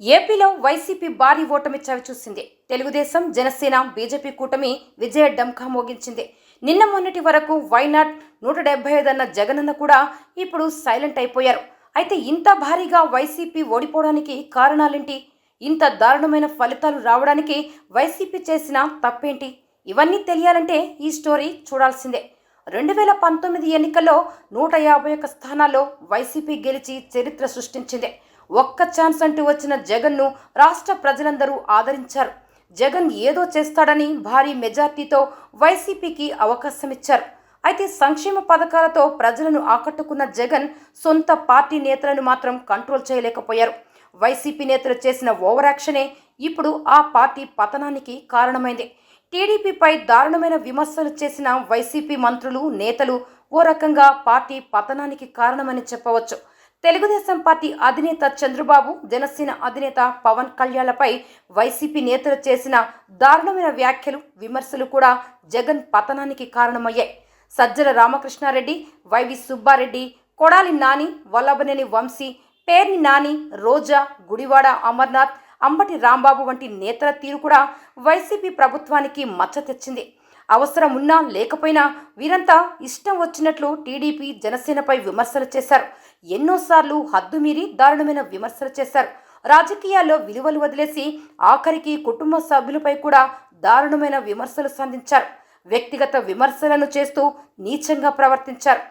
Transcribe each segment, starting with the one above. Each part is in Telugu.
ఏపీలో వైసీపీ భారీ ఓటమి చవిచూసింది తెలుగుదేశం జనసేన బీజేపీ కూటమి విజయ డంకా మోగించింది. నిన్న మొన్నటి వరకు వైనాట్ నూట డెబ్బై ఐదు అన్న జగనన్న కూడా ఇప్పుడు సైలెంట్ అయిపోయారు. అయితే ఇంత భారీగా వైసీపీ ఓడిపోవడానికి కారణాలేంటి? ఇంత దారుణమైన ఫలితాలు రావడానికి వైసీపీ చేసిన తప్పేంటి? ఇవన్నీ తెలియాలంటే ఈ స్టోరీ చూడాల్సిందే. రెండు వేల పంతొమ్మిది ఎన్నికల్లో నూట యాభై ఒక్క స్థానాల్లో వైసీపీ గెలిచి చరిత్ర సృష్టించింది. ఒక్క ఛాన్స్ అంటూ వచ్చిన జగన్ను రాష్ట్ర ప్రజలందరూ ఆదరించారు. జగన్ ఏదో చేస్తాడని భారీ మెజార్టీతో వైసీపీకి అవకాశం ఇచ్చారు అయితే సంక్షేమ పథకాలతో ప్రజలను ఆకట్టుకున్న జగన్ సొంత పార్టీ నేతలను మాత్రం కంట్రోల్ చేయలేకపోయారు. వైసీపీ నేతలు చేసిన ఓవర్ యాక్షనే ఇప్పుడు ఆ పార్టీ పతనానికి కారణమైంది. టీడీపీపై దారుణమైన విమర్శలు చేసిన వైసీపీ మంత్రులు నేతలు ఓ రకంగా పార్టీ పతనానికి కారణమని చెప్పవచ్చు. తెలుగుదేశం పార్టీ అధినేత చంద్రబాబు జనసేన అధినేత పవన్ కళ్యాణ్లపై వైసీపీ నేతలు చేసిన దారుణమైన వ్యాఖ్యలు విమర్శలు కూడా జగన్ పతనానికి కారణమయ్యాయి. సజ్జల రామకృష్ణారెడ్డి వైవి సుబ్బారెడ్డి కొడాలి నాని వల్లభనేని వంశీ పేర్ని నాని రోజా గుడివాడ అమర్నాథ్ అంబటి రాంబాబు వంటి నేతల తీరు కూడా వైసీపీ ప్రభుత్వానికి మచ్చ తెచ్చింది. అవసరం ఉన్నా లేకపోయినా వీరంతా ఇష్టం వచ్చినట్లు టీడీపీ జనసేనపై విమర్శలు చేశారు. ఎన్నోసార్లు హద్దుమీరి దారుణమైన విమర్శలు చేశారు. రాజకీయాల్లో విలువలు వదిలేసి ఆఖరికి కుటుంబ సభ్యులపై కూడా దారుణమైన విమర్శలు సంధించారు. వ్యక్తిగత విమర్శలను చేస్తూ నీచంగా ప్రవర్తించారు.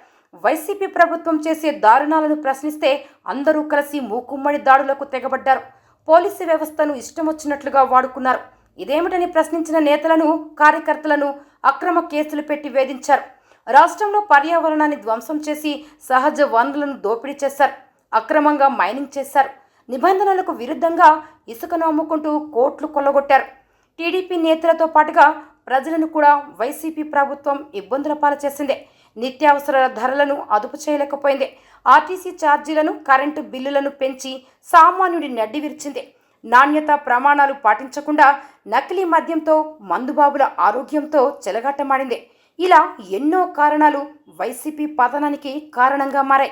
వైసీపీ ప్రభుత్వం చేసే దారుణాలను ప్రశ్నిస్తే అందరూ కలిసి మూకుమ్మడి దాడులకు తెగబడ్డారు. పోలీసు వ్యవస్థను ఇష్టం వచ్చినట్లుగా వాడుకున్నారు. ఇదేమిటని ప్రశ్నించిన నేతలను కార్యకర్తలను అక్రమ కేసులు పెట్టి వేధించారు. రాష్ట్రంలో పర్యావరణాన్ని ధ్వంసం చేసి సహజ వనరులను దోపిడీ చేశారు. అక్రమంగా మైనింగ్ చేశారు. నిబంధనలకు విరుద్ధంగా ఇసుకను అమ్ముకుంటూ కోట్లు కొల్లగొట్టారు. టీడీపీ నేతలతో పాటుగా ప్రజలను కూడా వైసీపీ ప్రభుత్వం ఇబ్బందుల పాలచేసింది నిత్యావసర ధరలను అదుపు చేయలేకపోయింది. ఆర్టీసీ ఛార్జీలను కరెంటు బిల్లులను పెంచి సామాన్యుడి నడ్డి విరిచింది. నాణ్యత ప్రమాణాలు పాటించకుండా నకిలీ మద్యంతో మందుబాబుల ఆరోగ్యంతో చెలగాటమాడింది. ఇలా ఎన్నో కారణాలు వైసీపీ పతనానికి కారణంగా మారాయి.